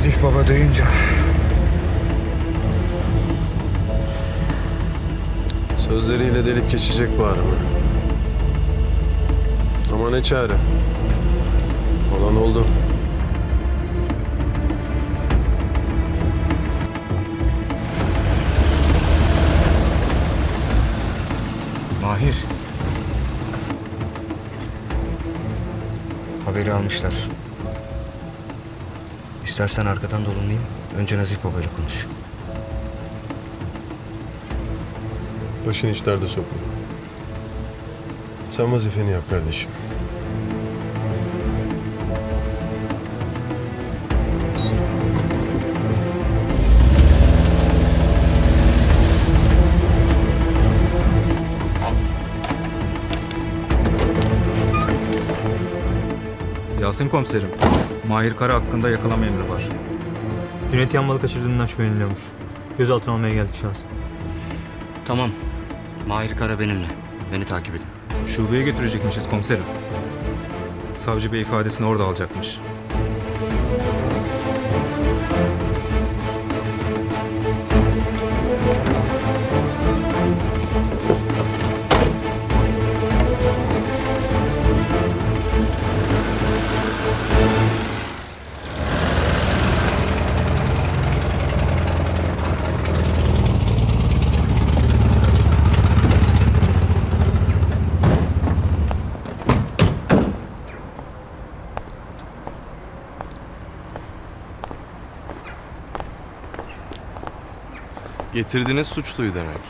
Nazif Baba duyunca Sözleriyle delip geçecek arama. Ama ne çare? Olan oldu. Mahir. Haberi almışlar. İstersen arkadan dolanayım. Önce Nazif Baba ile konuş. Başın hiç derde sokma. Sen vazifeni yap kardeşim. Yasin komiserim, Mahir Kara hakkında yakalama emri var. Cüneyt Yanmalı kaçırdığından şüpheleniyormuş. Gözaltına almaya geldik şahsen. Tamam. Mahir Kara benimle. Beni takip edin. Şubeye götürecekmişiz komiserim. Savcı bey ifadesini orada alacakmış. Getirdiğiniz suçluyu demek.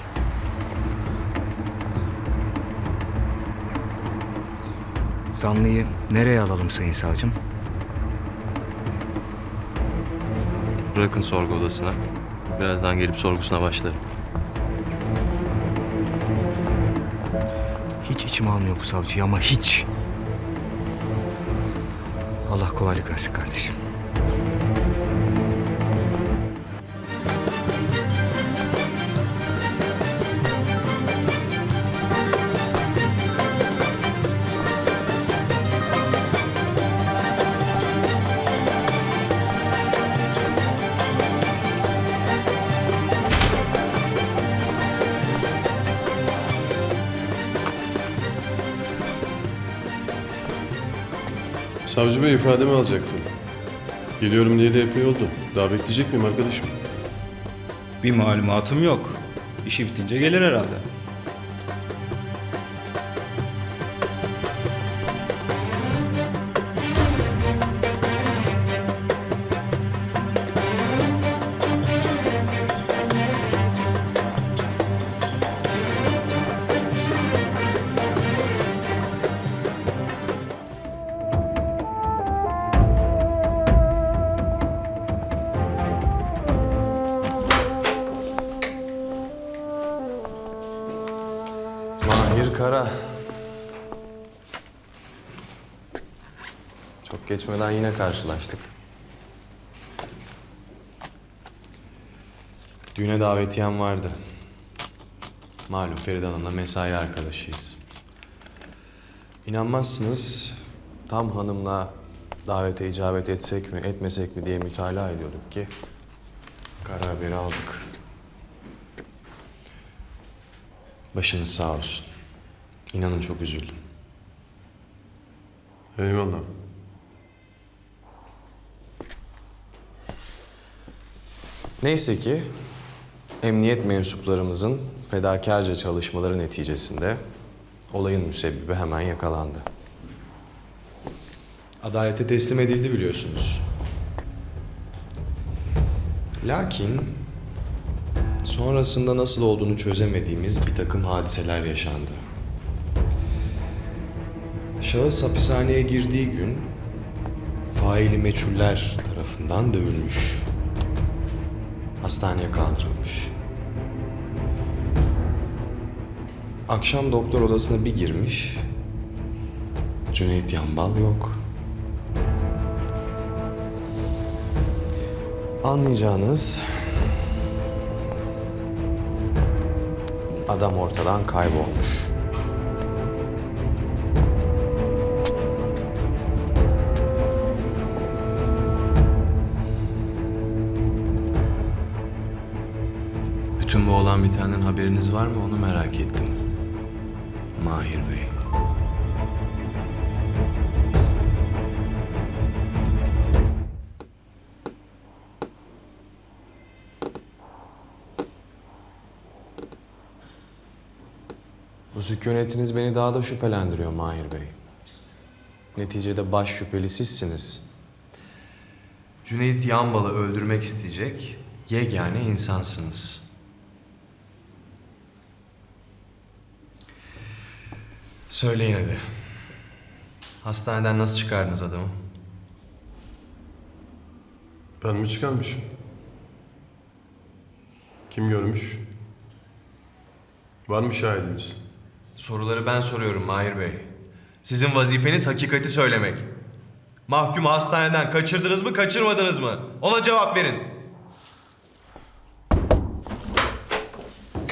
Zanlıyı nereye alalım sayın savcım? Bırakın sorgu odasına. Birazdan gelip sorgusuna başlarım. Hiç içim almıyor bu savcıyı ama hiç. Allah kolaylık versin kardeşim. Savcı bey ifademi alacaktı. Geliyorum diye de epey oldu. Daha bekleyecek miyim arkadaşım? Bir malumatım yok. İşi bitince gelir herhalde. Mahir Kara. Çok geçmeden yine karşılaştık. Düğüne davetiyem vardı. Malum Feride Hanım'la mesai arkadaşıyız. İnanmazsınız tam hanımla davete icabet etsek mi etmesek mi diye mütalaa ediyorduk ki kara haberi aldık. Başınız sağ olsun. İnanın çok üzüldüm. Eyvallah. Neyse ki emniyet mensuplarımızın fedakarca çalışmaları neticesinde olayın müsebbibi hemen yakalandı. Adalete teslim edildi biliyorsunuz. Lakin sonrasında nasıl olduğunu çözemediğimiz bir takım hadiseler yaşandı. Şahıs hapishaneye girdiği gün faili meçhuller tarafından dövülmüş. hastaneye kaldırılmış. Akşam doktor odasına bir girmiş. Cüneyt Yambal yok. Anlayacağınız adam ortadan kaybolmuş. Bütün bu olan bitenden haberiniz var mı onu merak ettim. Mahir Bey. Bu sükunetiniz beni daha da şüphelendiriyor Mahir Bey. Neticede baş şüpheli sizsiniz. Cüneyt Yanbal'ı öldürmek isteyecek yegane insansınız. Söyleyin hadi. Hastaneden nasıl çıkardınız adamı? Ben mi çıkarmışım? Kim görmüş? Var mı şahidiniz? Soruları ben soruyorum Mahir Bey. Sizin vazifeniz hakikati söylemek. Mahkumu hastaneden kaçırdınız mı, kaçırmadınız mı? Ona cevap verin.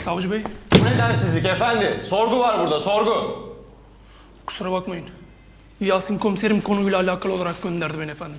Savcı Bey, Bu nedensizlik efendi. Sorgu var burada, sorgu. Kusura bakmayın. Yasin komiserim konuyla alakalı olarak gönderdi beni efendim.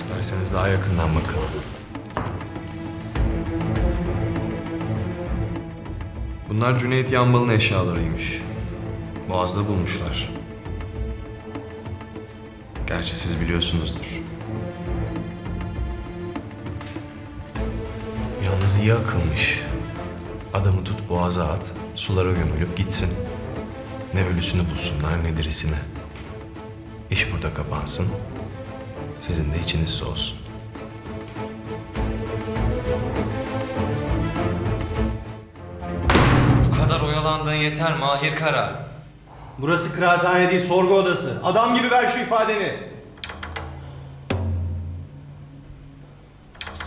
İsterseniz daha yakından bakın. Bunlar Cüneyt Yanbal'ın eşyalarıymış. Boğaz'da bulmuşlar. Gerçi siz biliyorsunuzdur. Yalnız iyi akılmış. Adamı tut boğaza at, sulara gömülüp gitsin. Ne ölüsünü bulsunlar ne dirisini. İş burada kapansın. Sizin de içiniz soğusun. Bu kadar oyalandığın yeter Mahir Kara. Burası kıraathane değil, sorgu odası. Adam gibi ver şu ifadeni.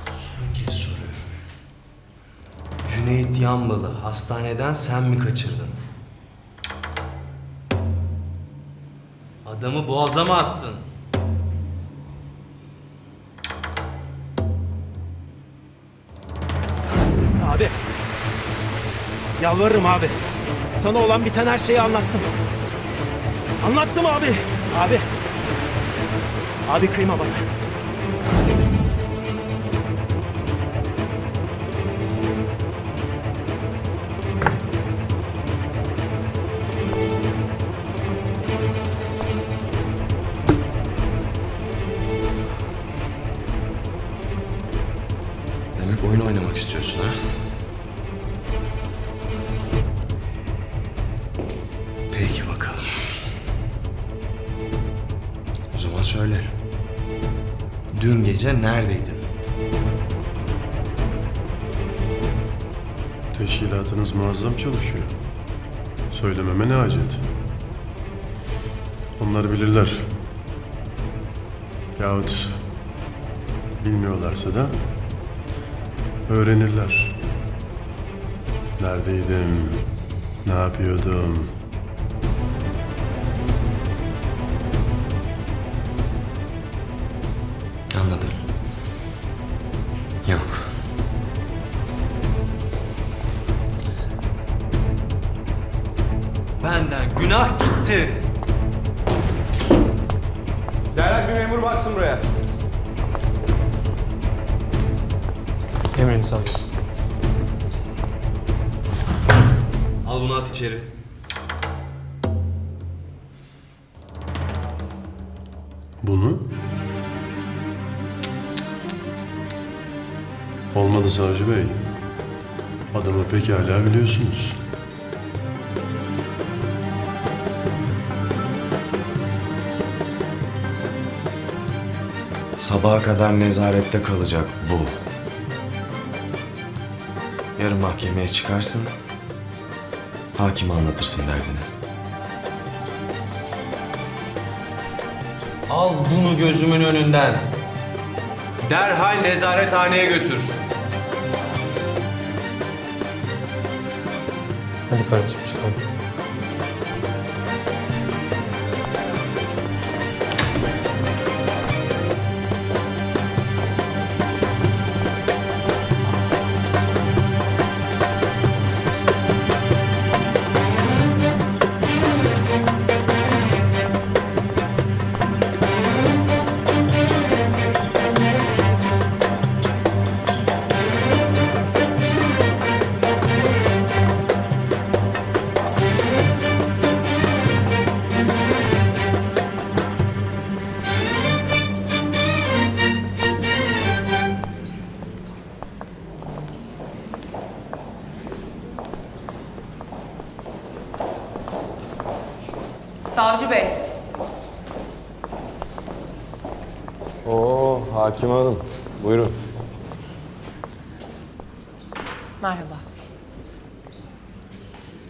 Son kez soruyorum. Cüneyt Yanbalı hastaneden sen mi kaçırdın? Adamı boğaza mı attın? Yalvarırım abi. Sana olan biten her şeyi anlattım. Anlattım abi. Abi. Abi kıyma bana. Gece neredeydin? Teşkilatınız muazzam çalışıyor. Söylememe ne acet? Onlar bilirler. Yahut bilmiyorlarsa da öğrenirler. Neredeydim? Ne yapıyordum? İçeri. Bunu? Olmadı savcı bey. Adamı pekala biliyorsunuz. Sabaha kadar nezarette kalacak bu. Yarın mahkemeye çıkarsın. Hakime anlatırsın derdini. Al bunu gözümün önünden. Derhal nezarethaneye götür. Hadi kardeşim çıkalım. Savcı Bey, Oo hakim hanım. Buyurun. merhaba.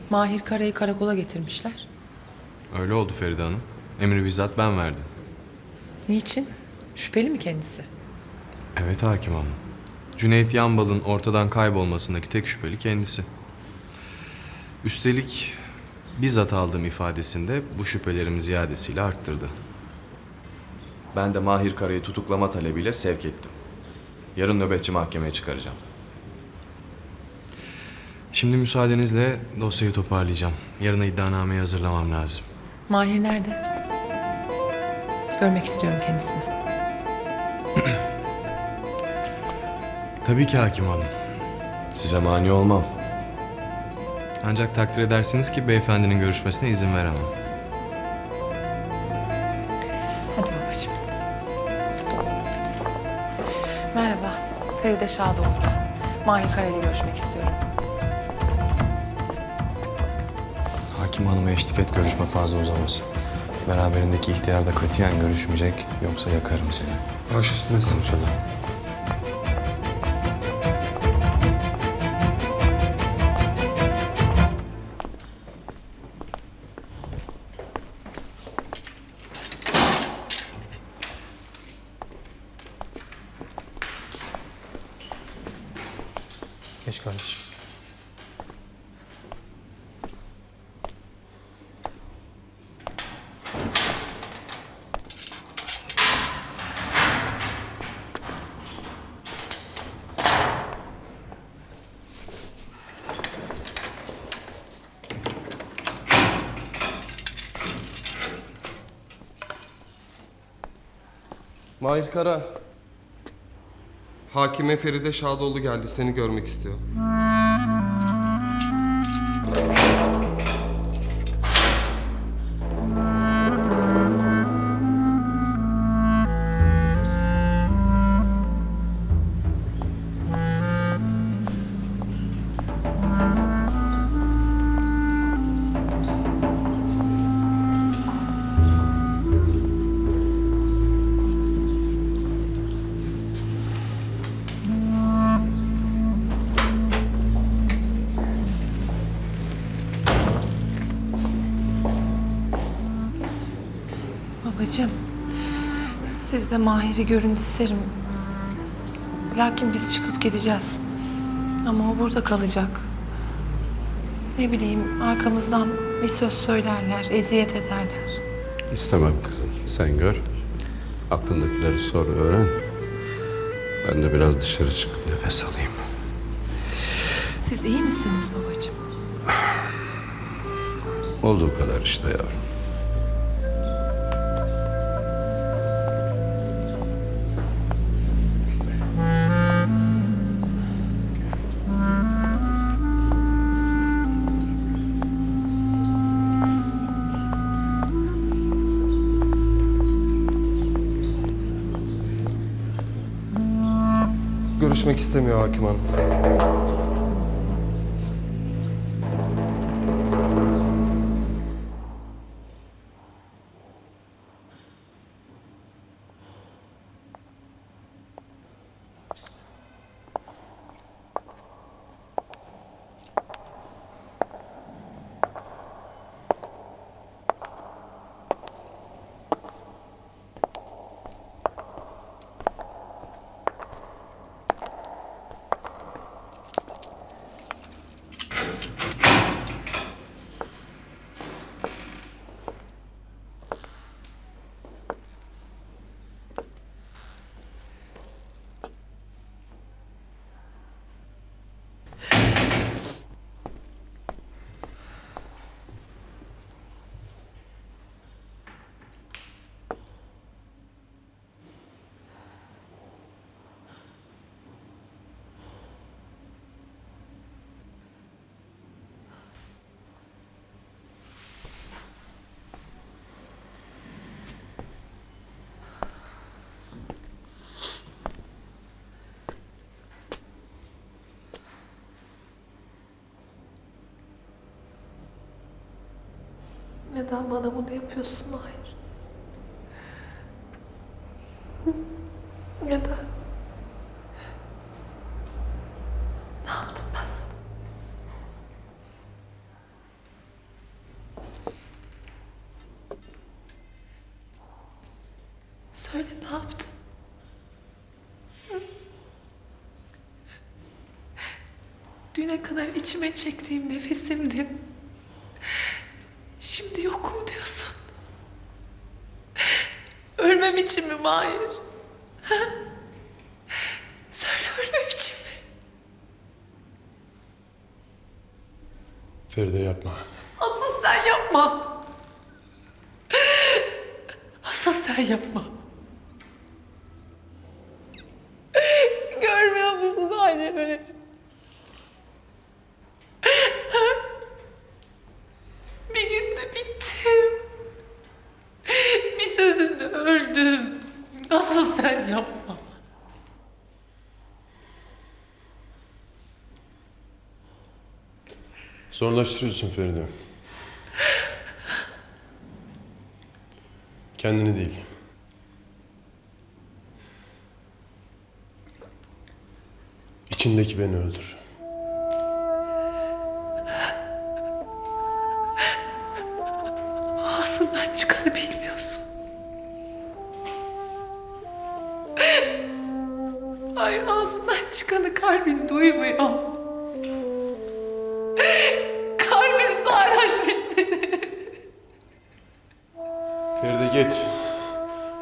Mahir Kara'yı karakola getirmişler. Öyle oldu Feride Hanım. Emri bizzat ben verdim. Niçin? Şüpheli mi kendisi? Evet hakim hanım. Cüneyt Yanbal'ın ortadan kaybolmasındaki tek şüpheli kendisi. Üstelik bizzat aldığım ifadesinde bu şüphelerimi ziyadesiyle arttırdı. Ben de Mahir Kara'yı tutuklama talebiyle sevk ettim. Yarın nöbetçi mahkemeye çıkaracağım. Şimdi müsaadenizle dosyayı toparlayacağım. Yarına iddianameyi hazırlamam lazım. Mahir nerede? Görmek istiyorum kendisini. Tabii ki hakim hanım. Size mani olmam. Ancak takdir edersiniz ki beyefendinin görüşmesine izin veremem. Hadi babacığım. Merhaba, Feride Şadoğlu ben. Mahir Kara'yla görüşmek istiyorum. Hakim hanıma eşlik et görüşme fazla uzamasın. Beraberindeki ihtiyar da katiyen görüşmeyecek yoksa yakarım seni. Baş üstüne savcılığı. Mahir Kara. Hakime Feride Şadoğlu geldi. Seni görmek istiyor. Babacığım, siz de Mahir'i görün isterim. Lakin biz çıkıp gideceğiz. Ama o burada kalacak. Ne bileyim arkamızdan bir söz söylerler, eziyet ederler. İstemem kızım. Sen gör. Aklındakileri sor, öğren. Ben de biraz dışarı çıkıp nefes alayım. Siz iyi misiniz babacığım? Olduğu kadar işte yavrum. Çalışmak istemiyor hakim hanım. Neden bana bunu yapıyorsun Mahir? Neden? Ne yaptım ben? Söyle ne yaptım? Düne kadar içime çektiğim nefesimdin. Şimdi yokum diyorsun. Ölmem için mi Mahir? Söyle ölmem için mi? Feride yapma. Asıl sen yapma. Asıl sen yapma. Görmüyor musun halimi? Bir günde bittim. Bir sözünde öldüm. Asıl sen yapma. Zorlaştırıyorsun Feride. Kendini değil. İçindeki beni öldür.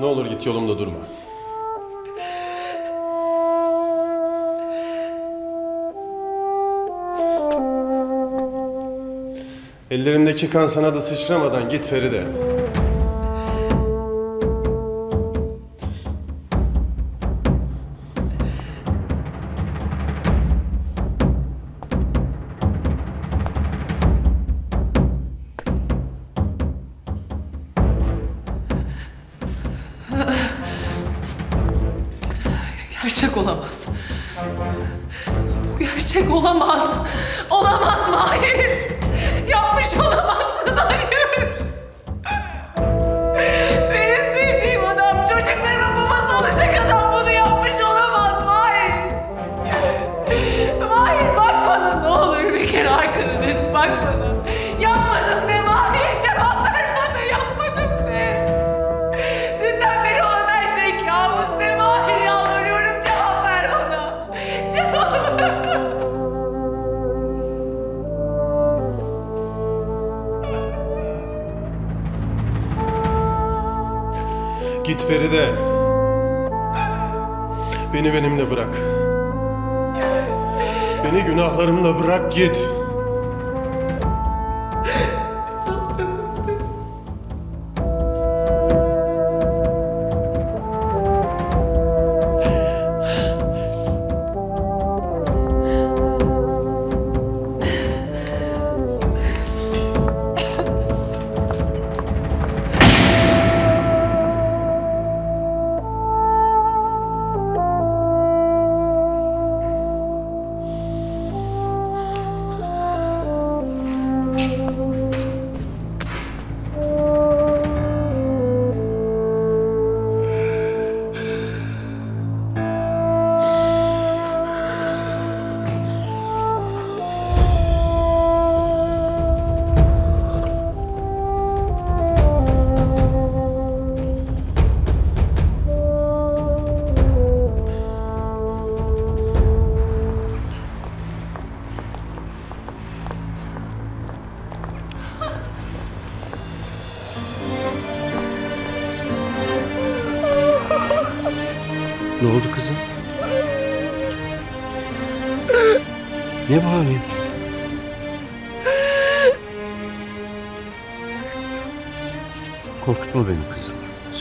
Ne olur git yolumda durma. Ellerimdeki kan sana da sıçramadan git Feride. Beni benimle bırak. Beni günahlarımla bırak git.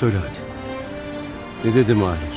Söyle hadi. Ne dedi Mahir?